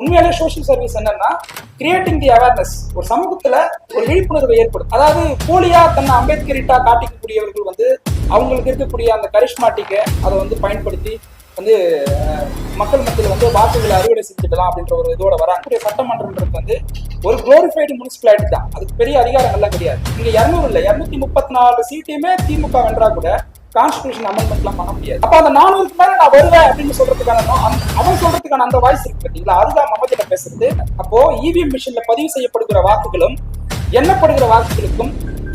உண்மையாலே social service என்னன்னா creating the awareness ஒரு சமூகத்துல ஒரு விழிப்புணர்வை ஏற்படும் அதாவது போலியா தன்னை அம்பேத்கரிட்டா காட்டிக்கக்கூடியவர்கள் வந்து அவங்களுக்கு இருக்கக்கூடிய அந்த கரிஷ்மாட்டிக்கை அதை வந்து பயன்படுத்தி வந்து மக்கள் மத்தியில் வந்து வாக்குகளை அறுவடை செஞ்சுக்கலாம் அப்படின்ற ஒரு இதோட வராங்க. சட்டமன்றம்ன்றது வந்து ஒரு குளோரிஃபைடு முனிசிபாலிட்டி தான். அதுக்கு பெரிய அதிகாரங்கள்லாம் கிடையாது. இங்க இருநூறு இல்லை இரநூத்தி முப்பத்தி நாலு சீட்டையுமே திமுக வென்றா கூட கான்ஸ்டியூஷன் அமெண்ட்மெண்ட்லாம் பண்ண முடியாது. அப்ப அந்த நானூறுக்கு மேல நான் வருவேன் அப்படின்னு சொல்றதுக்கான அவன் சொல்றதுக்கான அந்த வாய்ஸ் இருக்கு பாத்தீங்களா? அதுதான் மமதியில பேசுறது. அப்போ இவிஎம் மிஷின்ல பதிவு செய்யப்படுகிற வாக்குகளும் எண்ணப்படுகிற வாக்குகளுக்கும்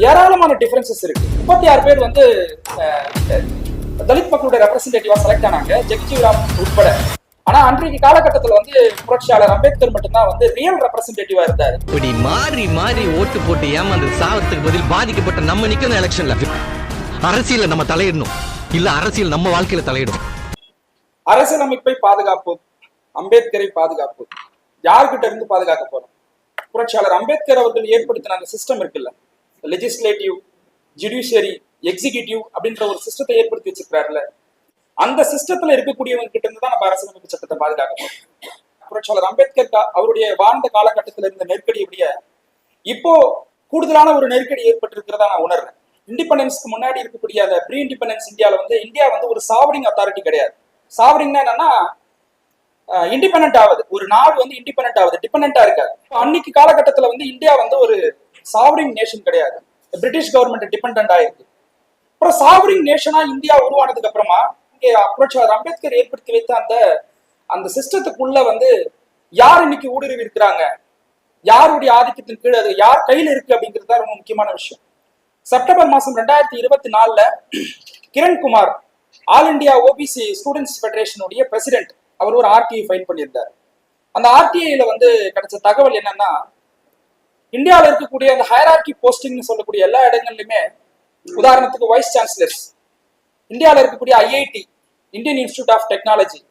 ஏராளமான டிஃபரன்சஸ் இருக்கு. முப்பத்தி ஆறு பேர் வந்து தலித் மக்களுடைய ரெப்ரஸன்டேட்டிவா செலக்ட் ஆனாங்க. ஜெகஜீவராம் உட்பட. ஆனா அன்றைக்கு காலகட்டத்துல வந்து புரட்சியாளர் அம்பேத்கர் மட்டும்தான் வந்து ரியல் ரெப்ரசன்டேட்டிவா இருந்தாரு. இப்படி மாறி மாறி ஓட்டு போட்டு ஏமாந்து சாவத்துக்கு பதில் பாதிக்கப்பட்ட நம்ம நிக்கணும் எலெக்ஷன்ல அரசியல நம்ம தலையிடணும். இல்ல அரசியல் நம்ம வாழ்க்கையில தலையிடும். அரசியலமைப்பை பாதுகாப்போம். அம்பேத்கரை பாதுகாப்போம். யார்கிட்ட இருந்து பாதுகாக்க போறோம்? புரட்சியாளர் அம்பேத்கர் அவர்கள் ஏற்படுத்தின அந்த சிஸ்டம் இருக்குல்ல? லெஜிஸ்லேட்டிவ் ஜுடிஷியரி எக்ஸிகியூட்டிவ் அப்படின்ற ஒரு சிஸ்டத்தை ஏற்படுத்தி வச்சிருக்கிறாருல அந்த சிஸ்டத்துல இருக்கக்கூடியவங்க கிட்ட இருந்து தான் நம்ம அரசியலமைப்பு சட்டத்தை பாதுகாக்கணும் புரட்சியாளர் அம்பேத்கர் அவருடைய வாழ்ந்த காலகட்டத்தில் இருந்த நெருக்கடி விட இப்போ கூடுதலான ஒரு நெருக்கடி ஏற்பட்டிருக்கிறதா நான் உணர்றேன். இண்டிபெண்டன்ஸ்க்கு முன்னாடி இருக்கக்கூடிய அந்த ப்ரீ இண்டிபெண்டன்ஸ் இந்தியாவில் வந்து இந்தியா வந்து ஒரு சாவரிங் அத்தாரிட்டி கிடையாது. சாவரிங்னா என்னன்னா இண்டிபெண்ட் ஆகுது ஒரு நாடு வந்து இண்டிபெண்ட் ஆகுது டிபெண்டா இருக்காது. அன்னைக்கு காலகட்டத்துல வந்து இந்தியா வந்து ஒரு சாவரிங் நேஷன் கிடையாது. பிரிட்டிஷ் கவர்மெண்ட் டிபெண்ட் ஆயிருக்கு. அப்புறம் சாவரிங் நேஷனா இந்தியா உருவானதுக்கு அப்புறமா இங்கே புரட்சியாளர் அம்பேத்கர் ஏற்படுத்தி வைத்த அந்த அந்த சிஸ்டத்துக்குள்ள வந்து யார் இன்னைக்கு ஊடுருவி இருக்கிறாங்க யாருடைய ஆதிக்கத்தின் கீழ் அது யார் கையில இருக்கு அப்படிங்கிறது தான் ரொம்ப முக்கியமான விஷயம். செப்டம்பர் மாசம் ரெண்டாயிரத்தி இருபத்தி நாலுல Kirankumar all India OBC students ஃபெடரேஷனுடைய president அவர் ஒரு ஆர்டிஐ ஃபைல் பண்ணியிருந்தார். அந்த ஆர்டிஐல வந்து கிடைச்ச தகவல் என்னன்னா இந்தியாவில் இருக்கக்கூடிய அந்த ஹயரார்கி போஸ்டிங்னு சொல்லக்கூடிய எல்லா இடங்கள்லையுமே உதாரணத்துக்கு வைஸ் சான்சலர்ஸ் இந்தியாவில் இருக்கக்கூடிய IIT Indian institute of technology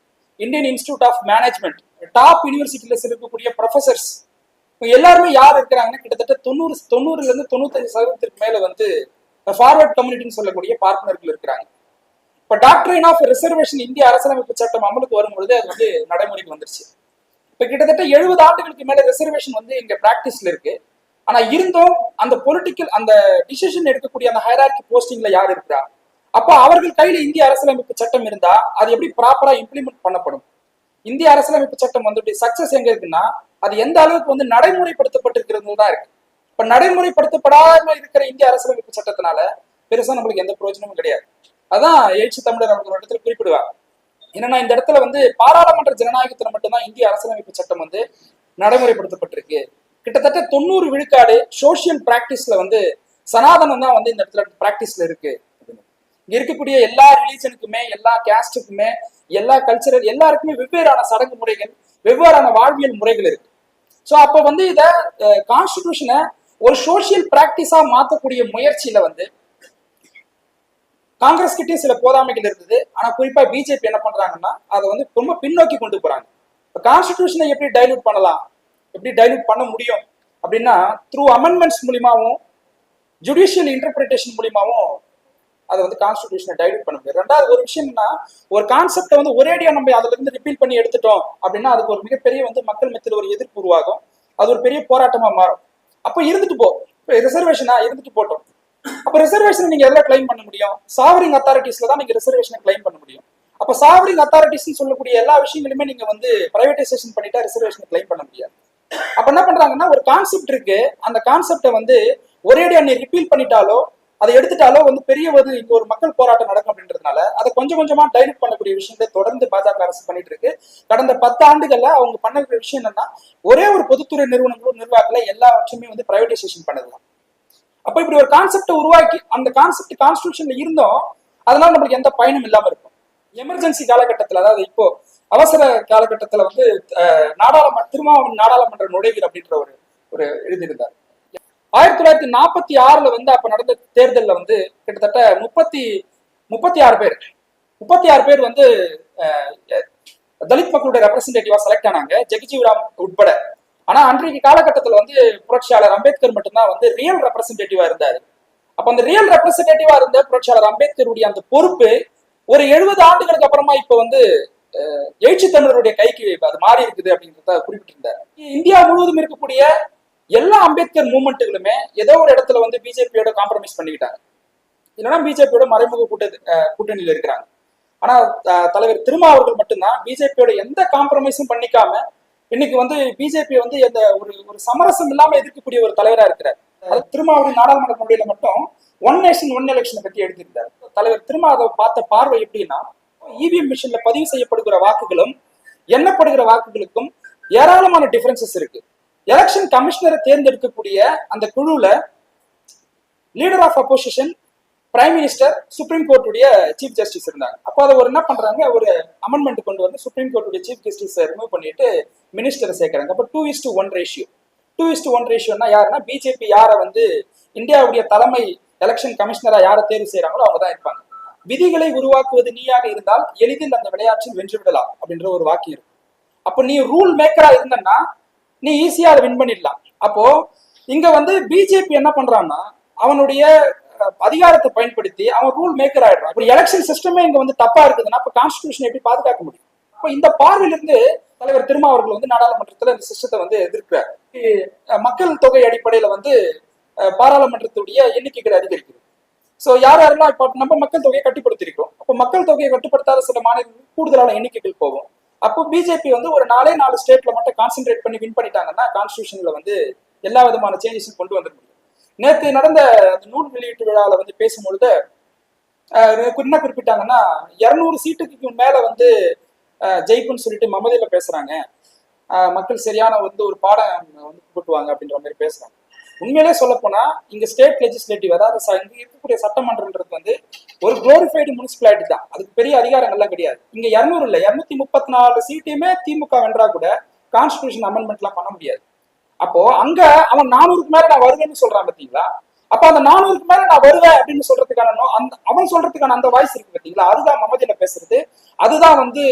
Indian institute of management top யூனிவர்சிட்டியில இருக்கக்கூடிய ப்ரொஃபசர்ஸ் எல்லாருமே யார் இருக்கிறாங்கன்னா கிட்டத்தட்ட தொண்ணூறு தொண்ணூறுல இருந்து தொண்ணூத்தஞ்சு சதவீதத்திற்கு மேல வந்து ஃபார்வர்ட் கம்யூனிட்டின்னு சொல்லக்கூடிய பார்ட்னர்கள் இருக்கிறாங்க. இப்ப டாக்டரின் ஆஃப் ரிசர்வேஷன் இந்திய அரசியலமைப்பு சட்டம் அமலுக்கு வரும்பொழுது அது வந்து நடைமுறைக்கு வந்துருச்சு. இப்ப கிட்டத்தட்ட எழுபது ஆண்டுகளுக்கு மேல ரிசர்வேஷன் வந்து இங்க பிராக்டிஸ்ல இருக்கு. ஆனா இருந்தும் அந்த பொலிட்டிக்கல் அந்த டிசிஷன் எடுக்கக்கூடிய அந்த ஹைரார்கி போஸ்டிங்ல யார் இருக்கிறா? அப்போ அவர்கள் கையில இந்திய அரசியலமைப்பு சட்டம் இருந்தா அது எப்படி ப்ராப்பரா இம்ப்ளிமெண்ட் பண்ணப்படும்? இந்திய அரசியலமைப்பு சட்டம் வந்துட்டு சக்சஸ் எங்க இருக்குன்னா அது எந்த அளவுக்கு வந்து நடைமுறைப்படுத்தப்பட்டிருக்கிறது தான் இருக்கு. இப்ப நடைமுறைப்படுத்தப்படாம இருக்கிற இந்திய அரசியலமைப்பு சட்டத்தினால பெருசா நம்மளுக்கு எந்த பிரயோஜனமும் கிடையாது. அதான் எழுச்சி தமிழர் அவர்கள் ஒரு இடத்துல குறிப்பிடுவாங்க. என்னன்னா இந்த இடத்துல வந்து பாராளுமன்ற ஜனநாயகத்துல மட்டும்தான் இந்திய அரசியலமைப்பு சட்டம் வந்து நடைமுறைப்படுத்தப்பட்டிருக்கு. கிட்டத்தட்ட தொண்ணூறு விழுக்காடு சோசியல் பிராக்டிஸ்ல வந்து சனாதனம் தான் வந்து இந்த இடத்துல பிராக்டிஸ்ல இருக்கு. இங்க இருக்கக்கூடிய எல்லா ரிலீஜனுக்குமே எல்லா கேஸ்டுக்குமே எல்லா கல்ச்சரல் எல்லாருக்குமே வெவ்வேறான சடங்கு முறைகள் வெவ்வேறான வாழ்வியல் முறைகள் இருக்கு. ஸோ அப்போ வந்து இதை கான்ஸ்டிடியூஷனை ஒரு சோஷியல் பிராக்டிஸா மாற்றக்கூடிய முயற்சியில வந்து காங்கிரஸ் கிட்டே சில போதாமைகள் இருந்தது. ஆனா குறிப்பா பிஜேபி என்ன பண்றாங்கன்னா அதை வந்து ரொம்ப பின்னோக்கி கொண்டு போறாங்க. இப்போ கான்ஸ்டிடியூஷனை எப்படி டைல்யூட் பண்ணலாம்? எப்படி டைல்யூட் பண்ண முடியும்? அப்படின்னா த்ரூ அமெண்ட்மெண்ட்ஸ் மூலியமாவும் ஜுடிஷியல் இன்டர்பிரிட்டேஷன் மூலியமாவும் அதை வந்து கான்ஸ்டிடியூஷனை டைல்யூட் பண்ண முடியும் ரெண்டாவது ஒரு விஷயம்னா ஒரு கான்செப்டை வந்து ஒரேடியா நம்ம அதுல இருந்து ரிப்பீல் பண்ணி எடுத்துட்டோம் அப்படின்னா அதுக்கு ஒரு மிகப்பெரிய வந்து மக்கள் மத்தியில் ஒரு எதிர்ப்பு உருவாகும். அது ஒரு பெரிய போராட்டமா மாறும். அப்போ இருந்துட்டு போ. இப்போ ரிசர்வேஷனா இருந்துட்டு போட்டோம். அப்ப ரிசர்வேஷன் நீங்க எதுல கிளைம் பண்ண முடியும்? சாவரிங் அத்தாரிட்டிஸ்ல தான் நீங்க ரிசர்வேஷனை கிளைம் பண்ண முடியும். அப்ப சாவரிங் அத்தாரிட்டிஸ் சொல்லக்கூடிய எல்லா விஷயங்களுமே நீங்க வந்து பிரைவேடைசேஷன் பண்ணிட்டா ரிசர்வேஷன் கிளைம் பண்ண முடியாது. அப்ப என்ன பண்றாங்கன்னா ஒரு கான்செப்ட் இருக்கு. அந்த கான்செப்டை வந்து ஒரேடியா நீ ரிப்பீல் பண்ணிட்டாலோ அதை எடுத்துட்டாலோ வந்து பெரிய ஒரு இங்க ஒரு மக்கள் போராட்டம் நடக்கும் அப்படின்றதுனால அதை கொஞ்சம் கொஞ்சமா டைலக்ட் பண்ணக்கூடிய விஷயத்தை தொடர்ந்து பாஜக அரசு பண்ணிட்டு இருக்கு. கடந்த பத்து ஆண்டுகள்ல அவங்க பண்ண விஷயம் என்னன்னா ஒரே ஒரு பொதுத்துறை நிறுவனங்களும் நிர்வாகத்துல எல்லாவற்றையுமே வந்து பிரைவேடைசேஷன் பண்ணதுதான். அப்ப இப்படி ஒரு கான்செப்டை உருவாக்கி அந்த கான்செப்ட் கான்ஸ்டியூஷன்ல இருந்தோம். அதனால நம்மளுக்கு எந்த பயனும் இல்லாம இருக்கும். எமர்ஜென்சி காலகட்டத்துல அதாவது இப்போ அவசர காலகட்டத்துல வந்து நாடாளுமன்ற திருமாவளவன் நாடாளுமன்ற நுழைவு அப்படின்ற ஒரு ஒரு எழுதியிருந்தார். ஆயிரத்தி தொள்ளாயிரத்தி நாற்பத்தி ஆறுல வந்து அப்ப நடந்த தேர்தலில் வந்து கிட்டத்தட்ட முப்பத்தி முப்பத்தி ஆறு பேர். முப்பத்தி ஆறு பேர் வந்து தலித் மக்களுடைய ரெப்ரசன்டேட்டிவா செலக்ட் ஆனாங்க. ஜெகஜீவராம் உட்பட. ஆனா அன்றைக்கு காலகட்டத்துல வந்து புரட்சியாளர் அம்பேத்கர் மட்டும்தான் வந்து ரியல் ரெப்ரசன்டேட்டிவா இருந்தாரு. அப்ப அந்த ரியல் ரெப்ரசன்டேட்டிவா இருந்த புரட்சியாளர் அம்பேத்கருடைய அந்த பொறுப்பு ஒரு எழுபது ஆண்டுகளுக்கு அப்புறமா இப்ப வந்து அஹ், எழுச்சி தமிழருடைய கைக்கு அது மாறி இருக்குது அப்படின்றத குறிப்பிட்டிருந்தார். இந்தியா முழுவதும் இருக்கக்கூடிய எல்லா அம்பேத்கர் மூமெண்ட்டுகளுமே ஏதோ ஒரு இடத்துல வந்து பிஜேபியோட காம்ப்ரமைஸ் பண்ணிக்கிட்டாங்க. இல்லைன்னா பிஜேபியோட மறைமுக கூட்ட கூட்டணியில் இருக்கிறாங்க. ஆனா தலைவர் திருமா அவர்கள் மட்டும்தான் பிஜேபியோட எந்த காம்ப்ரமைஸும் பண்ணிக்காம இன்னைக்கு வந்து பிஜேபி வந்து எந்த ஒரு ஒரு சமரசம் இல்லாம எதிர்க்கக்கூடிய ஒரு தலைவரா இருக்கிறார். அது திருமாவளவன் நாடாளுமன்ற முடியல மட்டும் ஒன் நேஷன் ஒன் எலெக்ஷனை பத்தி எடுத்திருந்தார் தலைவர் திருமா அதை பார்த்த பார்வை எப்படின்னா இவிஎம் மிஷின்ல பதிவு செய்யப்படுகிற வாக்குகளும் எண்ணப்படுகிற வாக்குகளுக்கும் ஏராளமான டிஃபரன்சஸ் இருக்கு. எலெக்ஷன் கமிஷனரை தேர்ந்தெடுக்கக்கூடிய அந்த குழுல leader of opposition prime minister supreme கோர்ட்டுடைய chief justice இருந்தாங்க. அப்போ அதை ஒரு என்ன பண்றாங்க? ஒரு அமெண்ட்மெண்ட் கொண்டு வந்து சுப்ரீம் கோர்ட்டுடைய சீஃப் ஜஸ்டிஸ் ரிமூவ் பண்ணிட்டு மினிஸ்டரை சேர்க்கிறாங்க. அப்போ two is to one ratio two is to one ரேஷியோனா யாருன்னா பிஜேபி யாரை வந்து இந்தியாவுடைய தலைமை எலெக்ஷன் கமிஷனரா யாரை தேர்வு செய்யறாங்களோ அவங்க தான் இருப்பாங்க. விதிகளை உருவாக்குவது நீயாக இருந்தால் எளிதில் அந்த விளையாட்டில் வென்று விடலாம் அப்படின்ற ஒரு வாக்கியம் இருக்கு. அப்போ நீ ரூல் மேக்கரா இருந்தன்னா நீ ஈஸியா அதை வின் பண்ணிடலாம். அப்போ இங்க வந்து பிஜேபி என்ன பண்றான்னா அவனுடைய அதிகாரத்தை பயன்படுத்தி அவன் ரூல் மேக்கர் ஆயிடுறான். இப்போ எலெக்ஷன் சிஸ்டமே இங்க வந்து தப்பா இருக்குதுன்னா அப்ப கான்ஸ்டியூஷன் எப்படி பாதுகாக்க முடியும்? அப்ப இந்த பார்வையிலிருந்து தலைவர் திருமா அவர்கள் வந்து நாடாளுமன்றத்துல இந்த சிஸ்டத்தை வந்து எதிர்க்கிறார். மக்கள் தொகை அடிப்படையில வந்து பாராளுமன்றத்துடைய எண்ணிக்கைகள் அதிகரிக்குது சோ யார் யாரெல்லாம் இப்போ நம்ம மக்கள் தொகையை கட்டுப்படுத்திருக்கிறோம் அப்போ மக்கள் தொகையை கட்டுப்படுத்தாத சில மாநிலங்கள் கூடுதலான எண்ணிக்கைகள் போகும். அப்போ பிஜேபி வந்து ஒரு நாலே நாலு ஸ்டேட்ல மட்டும் கான்சென்ட்ரேட் பண்ணி வின் பண்ணிட்டாங்கன்னா கான்ஸ்டியூஷன்ல வந்து எல்லா விதமான சேஞ்சஸும் கொண்டு வந்துட முடியும். நேற்று நடந்த அந்த நூல் வெளியீட்டு விழாவில் வந்து பேசும்பொழுது என்ன குறிப்பிட்டாங்கன்னா இரநூறு சீட்டுக்கு மேல வந்து ஜெயிப்புன்னு சொல்லிட்டு மமதியில பேசுறாங்க. மக்கள் சரியான வந்து ஒரு பாடம் வந்து கூப்பிட்டுவாங்க அப்படின்ற மாதிரி பேசுறாங்க. உண்மையிலே சொல்லப்போனா இங்க ஸ்டேட் லெஜிஸ்லேட்டிவ் அதாவது இங்க இருக்கக்கூடிய சட்டமன்றன்றது வந்து ஒரு குளோரிஃபைடு முனிசிபாலிட்டி தான். அதுக்கு பெரிய அதிகாரங்கள்லாம் கிடையாது. இங்க இரநூறு இல்ல இருநூத்தி முப்பத்தி நாலு சீட்டையுமே திமுக வென்றா கூட கான்ஸ்டியூஷன் அமெண்ட்மெண்ட்லாம் பண்ண முடியாது. அப்போ அங்க அவன் நானூறுக்கு மேல நான் வருவேன்னு சொல்றான் பாத்தீங்களா? அப்ப அந்த நானூறுக்கு மேல நான் வருவேன் அப்படின்னு சொல்றதுக்கான அந்த அவன் சொல்றதுக்கான அந்த வாய்ஸ் இருக்கு பாத்தீங்களா? அதுதான் மமதியில பேசுறது. அதுதான் வந்து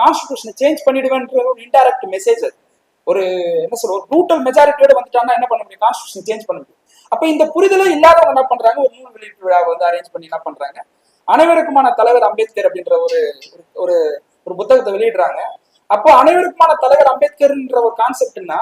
கான்ஸ்டியூஷனை சேஞ்ச் பண்ணிடுவேன்ற ஒரு இன்டைரக்ட் மெசேஜ் அது. ஒரு என்ன சொல்ற ஒரு ரூட்டல் மெஜாரிட்டியோட வந்துட்டாங்கன்னா என்ன பண்ண முடியும்? கான்ஸ்டியூஷன் சேஞ்ச் பண்ண முடியும். அப்ப இந்த புரிதலும் இல்லாதவங்க என்ன பண்றாங்க? ஒரு நூல் வெளியீட்டு விழாவை வந்து அரேஞ்ச் பண்ணி என்ன பண்றாங்க? அனைவருக்குமான தலைவர் அம்பேத்கர் அப்படின்ற ஒரு ஒரு- ஒரு புத்தகத்தை வெளியிடுறாங்க. அப்போ அனைவருக்குமான தலைவர் அம்பேத்கர்ன்ற ஒரு கான்செப்ட்னா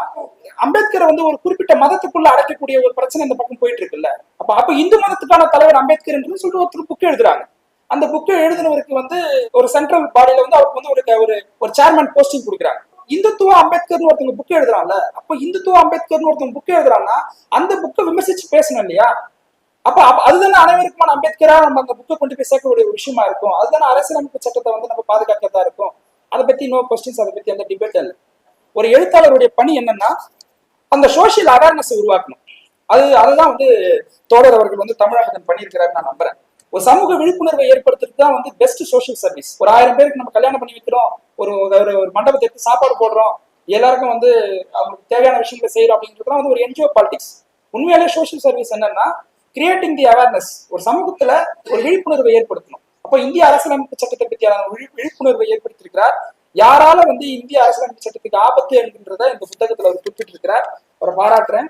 அம்பேத்கரை வந்து ஒரு குறிப்பிட்ட மதத்துக்குள்ள அடைக்கக்கூடிய ஒரு பிரச்சனை இந்த பக்கம் போயிட்டு இருக்குல்ல அப்ப அப்ப இந்து மதத்துக்கான தலைவர் அம்பேத்கர்ன்றது சொல்லிட்டு ஒருத்தர் புக்கு எழுதுறாங்க. அந்த புக்கை எழுதினவருக்கு வந்து ஒரு சென்ட்ரல் பாடியில வந்து அவருக்கு வந்து ஒரு ஒரு ஒரு சேர்மன் போஸ்டிங் கொடுக்குறாங்க. இந்துத்துவ அம்பேத்கர்னு ஒருத்தவங்க புக் எழுதுறாங்கல்ல அப்ப இந்துத்துவ அம்பேத்கர்னு ஒருத்தவங்க புக் எழுதுறாங்கன்னா அந்த புக்கை விமர்சிச்சு பேசணும் இல்லையா? அப்ப அதுதானே அனைவருக்குமான அம்பேத்கரா நம்ம அந்த புக்கை கொண்டு போய் சேர்க்கக்கூடிய ஒரு விஷயமா இருக்கும். அதுதானே அரசியலமைப்பு சட்டத்தை வந்து நம்ம பாதுகாக்கிறதா இருக்கும். அதை பத்தி நோ கொஸ்டின்ஸ் அதை பத்தி அந்த டிபேட் இல்லை. ஒரு எழுத்தாளருடைய பணி என்னன்னா அந்த சோசியல் அவேர்னஸ் உருவாக்கணும். அது அதுதான் வந்து தோழர் அவர்கள் வந்து தமிழகத்தின் பண்ணியிருக்கிறாரு நான் நம்புறேன். ஒரு சமூக விழிப்புணர்வை ஏற்படுத்துறது தான் வந்து பெஸ்ட் சோஷியல் சர்வீஸ் ஒரு ஆயிரம் பேருக்கு நம்ம கல்யாணம் பண்ணி வைக்கிறோம் ஒரு ஒரு மண்டபத்தை எடுத்து சாப்பாடு போடுறோம் எல்லாருக்கும் வந்து அவங்களுக்கு தேவையான விஷயங்களை செய்யறோம் அப்படின்றதுலாம் வந்து ஒரு என்ஜிஓ பாலிடிக்ஸ் உண்மையாலே சோஷியல் சர்வீஸ் என்னன்னா கிரியேட்டிங் தி அவேர்னஸ் ஒரு சமூகத்துல ஒரு விழிப்புணர்வை ஏற்படுத்தணும். அப்போ இந்திய அரசியலமைப்பு சட்டத்தை பற்றியான விழிப்புணர்வை ஏற்படுத்தியிருக்கிறார். யாரால வந்து இந்திய அரசியலமைப்பு சட்டத்துக்கு ஆபத்து என்கின்றத இந்த புத்தகத்துல அவர் குறிப்பிட்டிருக்கிறார். அவரை பாராட்டுறேன்.